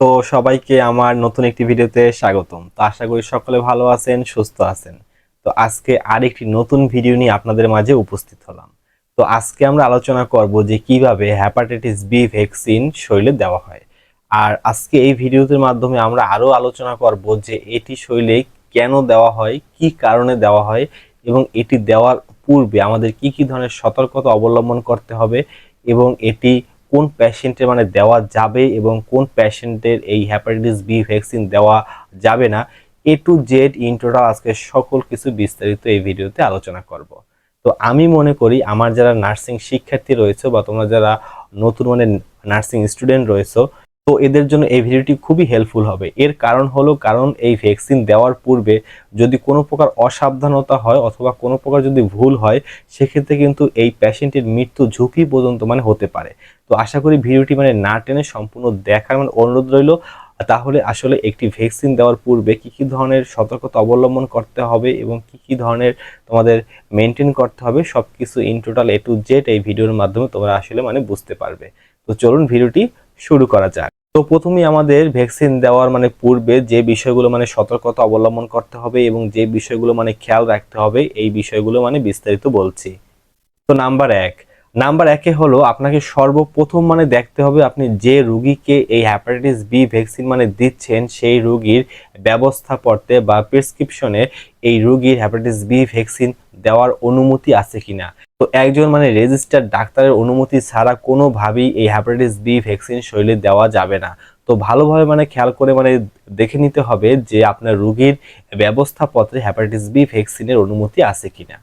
তো সবাইকে আমার নতুন একটি ভিডিওতে স্বাগতম। তো আশা করি সকলে ভালো আছেন, সুস্থ আছেন। তো আজকে আরেকটি নতুন ভিডিও নিয়ে আপনাদের মাঝে উপস্থিত হলাম। তো আজকে আমরা আলোচনা করব যে কীভাবে হ্যাপাটাইটিস বি ভ্যাকসিন শরীরে দেওয়া হয়। আর আজকে এই ভিডিওটির মাধ্যমে আমরা আরও আলোচনা করব যে এটি শরীরে কেন দেওয়া হয়, কি কারণে দেওয়া হয়, এবং এটি দেওয়ার পূর্বে আমাদের কি কি ধরনের সতর্কতা অবলম্বন করতে হবে, এবং এটি কোন প্যাশেন্টের মানে দেওয়া যাবে এবং কোন প্যাশেন্টের এই হ্যাপাটাইটিস বি ভ্যাকসিন দেওয়া যাবে না এ টু জেড ইন আজকে সকল কিছু বিস্তারিত এই ভিডিওতে আলোচনা করব। তো আমি মনে করি আমার যারা নার্সিং শিক্ষার্থী রয়েছে বা তোমরা যারা নতুন মানে নার্সিং স্টুডেন্ট রয়েছে তো এদের জন্য এই ভিডিওটি খুবই হেল্পফুল হবে। এর কারণ হলো, কারণ এই ভ্যাকসিন দেওয়ার পূর্বে যদি কোনো প্রকার অসাবধানতা হয় অথবা কোনো প্রকার যদি ভুল হয়, সেক্ষেত্রে কিন্তু এই পেশেন্টের মৃত্যু ঝুঁকি পর্যন্ত মানে হতে পারে। তো আশা করি ভিডিওটি মানে না টেনে সম্পূর্ণ দেখার মানে অনুরোধ রইল। তাহলে আসলে একটি ভ্যাকসিন দেওয়ার পূর্বে কি কি ধরনের সতর্কতা অবলম্বন করতে হবে এবং কি কি ধরনের তোমাদের মেনটেন করতে হবে সব কিছু in total A to Z এই ভিডিওর মাধ্যমে তোমরা আসলে মানে বুঝতে পারবে। তো চলুন ভিডিওটি শুরু করা যাক। তো প্রথমেই আমাদের ভ্যাকসিন দেওয়ার মানে পূর্বে যে বিষয়গুলো মানে সতর্কতা অবলম্বন করতে হবে এবং যে বিষয়গুলো মানে খেয়াল রাখতে হবে, এই বিষয়গুলো মানে বিস্তারিত বলছি। তো নাম্বার এক নাম্বার একে হলো আপনাকে সর্বপ্রথম মানে দেখতে হবে আপনি যে রুগীকে এই হ্যাপাটাইটিস বি ভ্যাকসিন মানে দিচ্ছেন, সেই রুগীর ব্যবস্থাপত্রে বা প্রেসক্রিপশনে এই রুগীর হ্যাপাটাইটিস বি ভ্যাকসিন দেওয়ার অনুমতি আছে কিনা। তো একজন মানে রেজিস্টার্ড ডাক্তারের অনুমতি ছাড়া কোনোভাবেই এই হ্যাপাটাইটিস বি ভ্যাকসিন শরীরে দেওয়া যাবে না। তো ভালোভাবে মানে খেয়াল করে মানে দেখে নিতে হবে যে আপনার রুগীর ব্যবস্থাপত্রে হ্যাপাটাইটিস বি ভ্যাকসিনের অনুমতি আছে কিনা।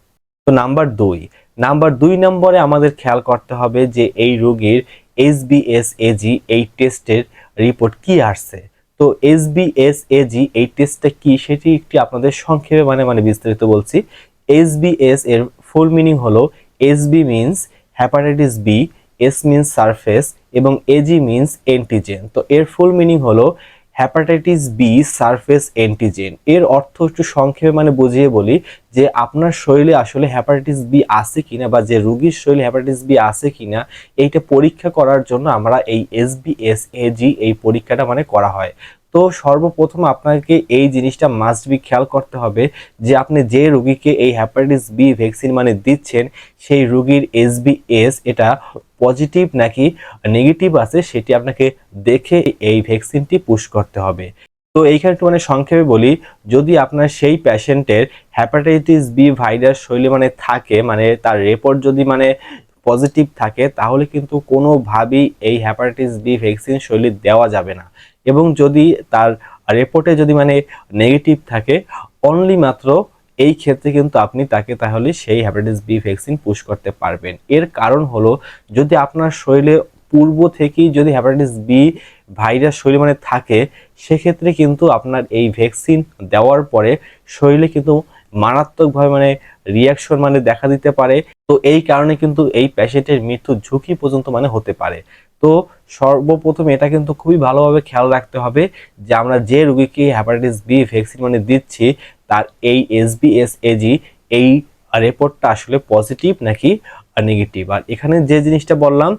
তো নাম্বার দুই। নাম্বার দুই নম্বরে আমাদের খেয়াল করতে হবে যে এই রোগীর এসবিএস এজি এই টেস্টের রিপোর্ট কি আসছে। তো এসবিএস এজি এই টেস্টটা কি সেটি একটি আপনাদের সংক্ষেপে মানে মানে বিস্তারিত বলছি। এসবিএস এর ফুল মিনিং হলো SB means hepatitis B S means surface এবং এজি মিনস এন্টিজেন তো এর ফুল মিনিং হলো হ্যাপাটাইটিস বি সারফেস অ্যান্টিজেন এর অর্থ একটু সংক্ষেপে মানে বুঝিয়ে বলি যে আপনার শরীরে আসলে হ্যাপাটাইটিস বি আছে কিনা বা যে রুগীর শরীরে হ্যাপাটাইটিস বি আছে কিনা, এইটা পরীক্ষা করার জন্য আমরা এই এস বি এস এজি এই পরীক্ষাটা মানে করা হয়। তো সর্বপ্রথম আপনাকে এই জিনিসটা মাস্ট বি খেয়াল করতে হবে যে আপনি যে রোগীকে এই হ্যাপাটাইটিস বি ভ্যাকসিন মানে দিচ্ছেন, সেই রোগীর এসবিএস এটা পজিটিভ নাকি নেগেটিভ আছে সেটি আপনাকে দেখে এই ভ্যাকসিনটি পুশ করতে হবে। তো এইখানে একটু মানে সংক্ষেপে বলি, যদি আপনার সেই প্যাশেন্টের হ্যাপাটাইটিস বি ভাইরাস শৈলী মানে থাকে মানে তার রেপোর্ট যদি মানে পজিটিভ থাকে, তাহলে কিন্তু কোনোভাবেই এই হ্যাপাটাইটিস বি ভ্যাকসিন শৈলী দেওয়া যাবে না। এবং যদি তার রিপোর্টে যদি মানে নেগেটিভ থাকে অনলি মাত্র এই ক্ষেত্রে কিন্তু আপনি তাকে তাহলে সেই হ্যাপাটাইটিস বি ভ্যাকসিন পুশ করতে পারবেন। এর কারণ হলো, যদি আপনার শরীরে পূর্ব থেকেই যদি হ্যাপাটাইটিস বি ভাইরাস শরীরে মানে থাকে, সেক্ষেত্রে কিন্তু আপনার এই ভ্যাকসিন দেওয়ার পরে শরীরে কিন্তু মারাত্মকভাবে মানে রিয়াকশন মানে দেখা দিতে পারে। তো এই কারণে কিন্তু এই প্যাশেন্টের মৃত্যুর ঝুঁকি পর্যন্ত মানে হতে পারে। তো সর্বপ্রথম এটা কিন্তু খুবই ভালোভাবে খেয়াল রাখতে হবে যে আমরা যে রুগীকে হ্যাপাটাইটিস বি ভ্যাকসিন মানে দিচ্ছি, তার এই এসবিএস এজি এই রেপোর্টটা আসলে পজিটিভ নাকি নেগেটিভ আর এখানে যে জিনিসটা বললাম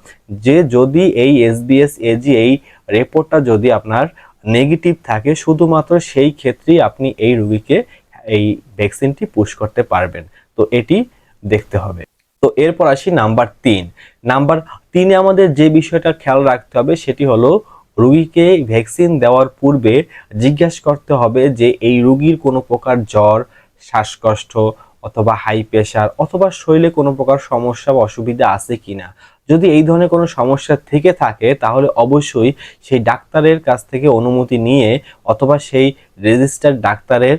যে যদি এই এসবিএস এজি এই রেপোর্টটা যদি আপনার নেগেটিভ থাকে, শুধুমাত্র সেই ক্ষেত্রেই আপনি এই রুগীকে এই ভ্যাকসিনটি পুশ করতে পারবেন। তো এটি দেখতে হবে। তো এরপর আসি নাম্বার তিন। নাম্বার তিনে আমাদের যে বিষয়টা খেয়াল রাখতে হবে সেটি হলো রুগীকে ভ্যাকসিন দেওয়ার পূর্বে জিজ্ঞাসা করতে হবে যে এই রুগীর কোনো প্রকার জ্বর, শ্বাসকষ্ট অথবা হাই প্রেশার অথবা শরীরে কোনো প্রকার সমস্যা বা অসুবিধা আছে কিনা। যদি এই ধরনের কোনো সমস্যা থেকে থাকে তাহলে অবশ্যই সেই ডাক্তারের কাছ থেকে অনুমতি নিয়ে অথবা সেই রেজিস্টার্ড ডাক্তারের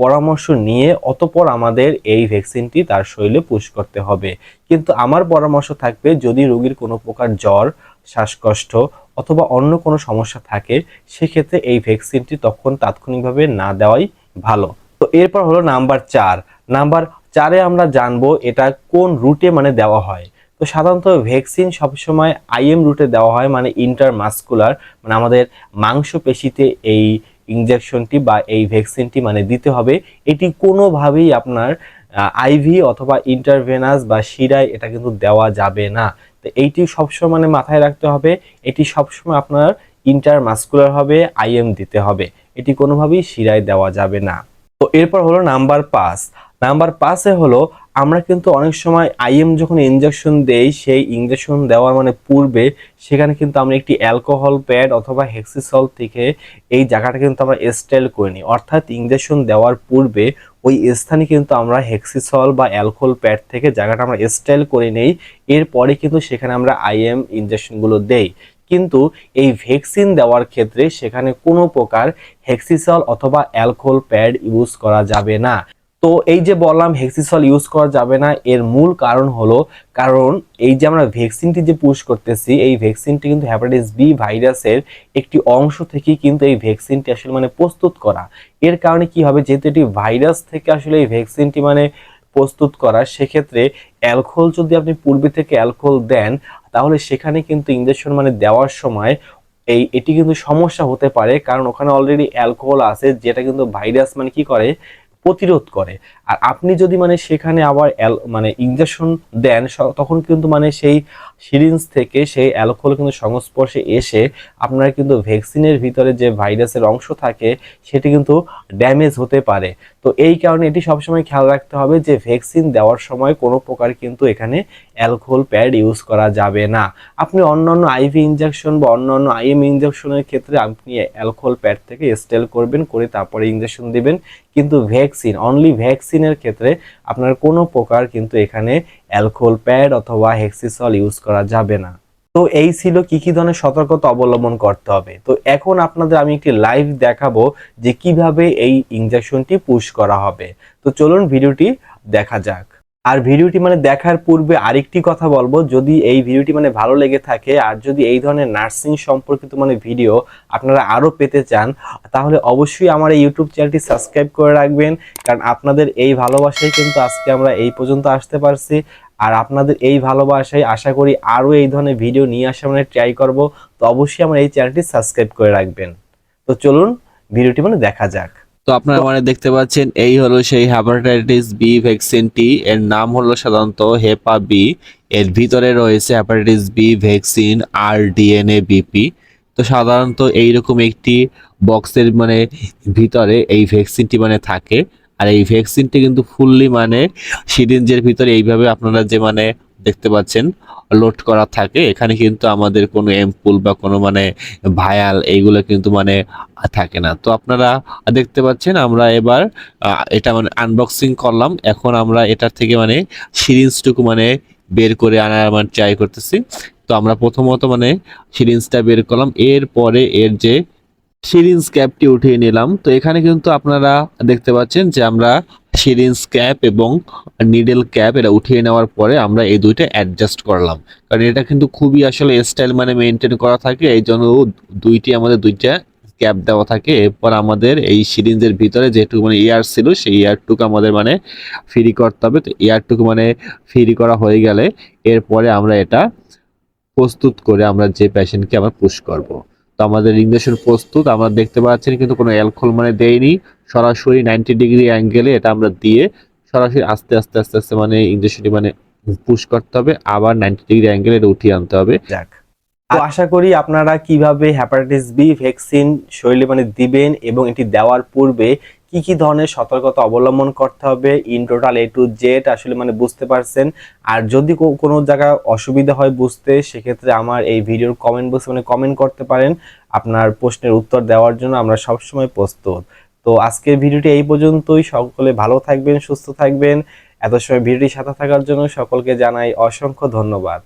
পরামর্শ নিয়ে অতপর আমাদের এই ভ্যাকসিনটি তার শরীরে পুশ করতে হবে। কিন্তু আমার পরামর্শ থাকবে যদি রোগীর কোনো প্রকার জ্বর, শ্বাসকষ্ট অথবা অন্য কোনো সমস্যা থাকে, সেক্ষেত্রে এই ভ্যাকসিনটি তখন তাৎক্ষণিকভাবে না দেওয়াই ভালো। তো এরপর হলো নাম্বার চার। নাম্বার চারে আমরা জানব এটা কোন রুটে মানে দেওয়া হয়। তো সাধারণত ভ্যাকসিন সবসময় আইএম রুটে দেওয়া হয় মানে ইন্টারমাস্কুলার মানে আমাদের মাংসপেশিতে এই ইনজেকশনটি বা এই ভ্যাকসিনটি মানে দিতে হবে, এটি কোনোভাবেই আপনার আইভি অথবা ইন্টারভেনাস বা শিরায় এটা কিন্তু দেওয়া যাবে না। তো এইটি সবসময় মানে মাথায় রাখতে হবে, এটি সবসময় আপনার ইন্টারমাস্কুলার হবে আইএম দিতে হবে, এটি কোনোভাবেই শিরায় দেওয়া যাবে না। তো এরপর হলো নাম্বার পাঁচ নাম্বার পাঁচে হলো, আমরা কিন্তু অনেক সময় আইএম যখন ইনজেকশন দেই, সেই ইঞ্জেকশন দেওয়ার মানে পূর্বে সেখানে কিন্তু আমরা একটি অ্যালকোহল প্যাড অথবা হেক্সিসল থেকে এই জায়গাটা কিন্তু আমরা স্টাইল করে নিই। অর্থাৎ ইঞ্জেকশন দেওয়ার পূর্বে ওই স্থানে কিন্তু আমরা হেক্সিসল বা অ্যালকোহল প্যাড থেকে জায়গাটা আমরা স্টাইল করে নেই। এরপরে কিন্তু সেখানে আমরা আইএম ইনজেকশনগুলো দেই। কিন্তু এই ভ্যাকসিন দেওয়ার ক্ষেত্রে সেখানে কোনো প্রকার হেক্সিসল অথবা অ্যালকোহল প্যাড ইউজ করা যাবে না। তো এই যে বললাম হেক্সিসল ইউজ করা যাবে না, এর মূল কারণ হলো, কারণ এই যে আমরা ভ্যাকসিনটি যে পুশ করতেছি, এই ভ্যাকসিনটি কিন্তু হ্যাপাটাইটিস বি ভাইরাসের একটি অংশ থেকে কিন্তু এই ভ্যাকসিনটি আসলে মানে প্রস্তুত করা। এর কারণে কি হবে, যেহেতু এটি ভাইরাস থেকে আসলে এই ভ্যাকসিনটি মানে প্রস্তুত করা, সেক্ষেত্রে অ্যালকোহল যদি আপনি পূর্বে থেকে অ্যালকোহল দেন, তাহলে সেখানে কিন্তু ইঞ্জেকশন মানে দেওয়ার সময় এই, এটি কিন্তু সমস্যা হতে পারে, কারণ ওখানে অলরেডি অ্যালকোহল আছে, যেটা কিন্তু ভাইরাস মানে কি করে? প্রতিরোধ করে। আর আপনি যদি মানে সেখানে আবার মানে ইঞ্জেকশন দেন তখন কিন্তু মানে সেই সিরিঞ্জ থেকে সেই অ্যালকোহল কিন্তু সংস্পর্শে এসে আপনার কিন্তু ভ্যাকসিনের ভিতরে যে ভাইরাসের অংশ থাকে, সেটি কিন্তু ড্যামেজ হতে পারে। তো এই কারণে এটি সবসময় খেয়াল রাখতে হবে যে ভ্যাকসিন দেওয়ার সময় কোনো প্রকার কিন্তু এখানে অ্যালকোহল প্যাড ইউজ করা যাবে না। আপনি অন্যান্য আইভি ইনজেকশন বা অন্যান্য আইএম ইঞ্জেকশনের ক্ষেত্রে আপনি অ্যালকোহল প্যাড থেকে স্টেল করবেন, করে তারপরে ইঞ্জেকশন দিবেন। কিন্তু ভ্যাকসিন, অনলি ভ্যাকসিনের ক্ষেত্রে আপনার কোনো প্রকার কিন্তু এখানে অ্যালকোহল প্যাড অথবা হেক্সিসল ইউজ করা যাবে না। তো এই ছিল কি কি ধরনের সতর্কতা অবলম্বন করতে হবে। তো এখন আপনাদের আমি একটি লাইভ দেখাবো যে কীভাবে এই ইনজেকশনটি পুশ করা হবে। তো চলুন ভিডিওটি দেখা যাক। আর ভিডিওটি মানে দেখার পূর্বে আরেকটি কথা বলব, যদি এই ভিডিওটি মানে ভালো লেগে থাকে আর যদি এই ধরনের নার্সিং সম্পর্কিত মানে ভিডিও আপনারা আরও পেতে চান, তাহলে অবশ্যই আমার এই ইউটিউব চ্যানেলটি সাবস্ক্রাইব করে রাখবেন, কারণ আপনাদের এই ভালোবাসায় কিন্তু আজকে আমরা এই পর্যন্ত আসতে পারছি। আর আপনাদের এই ভালোবাসায় আশা করি আরও এই ধরনের ভিডিও নিয়ে আসা মানে ট্রাই করব, তো অবশ্যই আমার এই চ্যানেলটি সাবস্ক্রাইব করে রাখবেন। তো চলুন, ভিডিওটি মানে দেখা যাক। তো আপনারা মানে দেখতে পাচ্ছেন, এই হলো সেই হ্যাপাটাইটিস বি ভ্যাকসিনটি এর নাম হলো সাধারণত হেপা বি। এর ভিতরে রয়েছে hepatitis B vaccine R DNA BP তো সাধারণত এইরকম একটি বক্সের মানে ভিতরে এই ভ্যাকসিনটি মানে থাকে। আর এই ভ্যাকসিনটি কিন্তু ফুললি মানে সিরিঞ্জের ভিতরে এইভাবে আপনারা যে মানে দেখতে পাচ্ছেন লোড করা থাকে, এখানে কিন্তু আমাদের কোনো এম্পুল বা কোনো মানে ভায়াল এইগুলো কিন্তু মানে থাকে না। তো আপনারা দেখতে পাচ্ছেন আমরা এবার এটা মানে আনবক্সিং করলাম। এখন আমরা এটার থেকে মানে সিরিঞ্জটুকু মানে বের করে আনার মানে ট্রাই করতেছি। তো আমরা প্রথমত মানে সিরিঞ্জটা বের করলাম। এরপরে এর যে সিরিঞ্জ ক্যাপটি উঠিয়ে নিলাম। তো এখানে কিন্তু আপনারা দেখতে পাচ্ছেন যে আমরা সিরিঞ্জ ক্যাপ এবং নিডেল ক্যাপ এটা উঠিয়ে নেওয়ার পরে আমরা এই দুইটা অ্যাডজাস্ট করলাম। কারণ এটা কিন্তু খুবই আসলে স্টাইল মানে মেনটেন করা থাকে এই জন্য দুইটি আমাদের দুইটা ক্যাপ দেওয়া থাকে। এরপর আমাদের এই সিরিঞ্জের ভিতরে যেটুকু মানে এয়ার ছিল, সেই এয়ারটুকু আমাদের মানে ফ্রি করতে হবে। তো এয়ারটুকু মানে ফ্রি করা হয়ে গেলে এরপরে আমরা এটা প্রস্তুত করে আমরা যে পেশেন্টকে আমরা পুশ করব। তো আমাদের ইঞ্জেকশন প্রস্তুত আমরা দেখতে পাচ্ছেন কিন্তু কোনো অ্যালকোহল মানে দেয়নি সরাসরি নাইনটি ডিগ্রি অ্যাঙ্গেলে এটা আমরা দিয়ে সরাসরি আস্তে আস্তে আস্তে আস্তে মানে ইঞ্জেকশনটি মানে পুশ করতে হবে আবার নাইনটি ডিগ্রি অ্যাঙ্গেলে এটা উঠিয়ে আনতে হবে। যাক। তো আশা করি আপনারা কীভাবে হ্যাপাটাইটিস বি ভ্যাকসিন শরীরে মানে দিবেন এবং এটি দেওয়ার পূর্বে কি কি ধরনের সতর্কতা অবলম্বন করতে হবে in total A to Z আসলে মানে বুঝতে পারছেন? আর যদি কোনো জায়গায় অসুবিধা হয় বুঝতে, সেক্ষেত্রে আমার এই ভিডিওর কমেন্ট বক্সে মানে কমেন্ট করতে পারেন। আপনার প্রশ্নের উত্তর দেওয়ার জন্য আমরা সবসময় প্রস্তুত। তো আজকের ভিডিওটি এই পর্যন্তই। সকলে ভালো থাকবেন, সুস্থ থাকবেন। এত সময় ভিডিওটি সাথে থাকার জন্য সকলকে জানাই অসংখ্য ধন্যবাদ।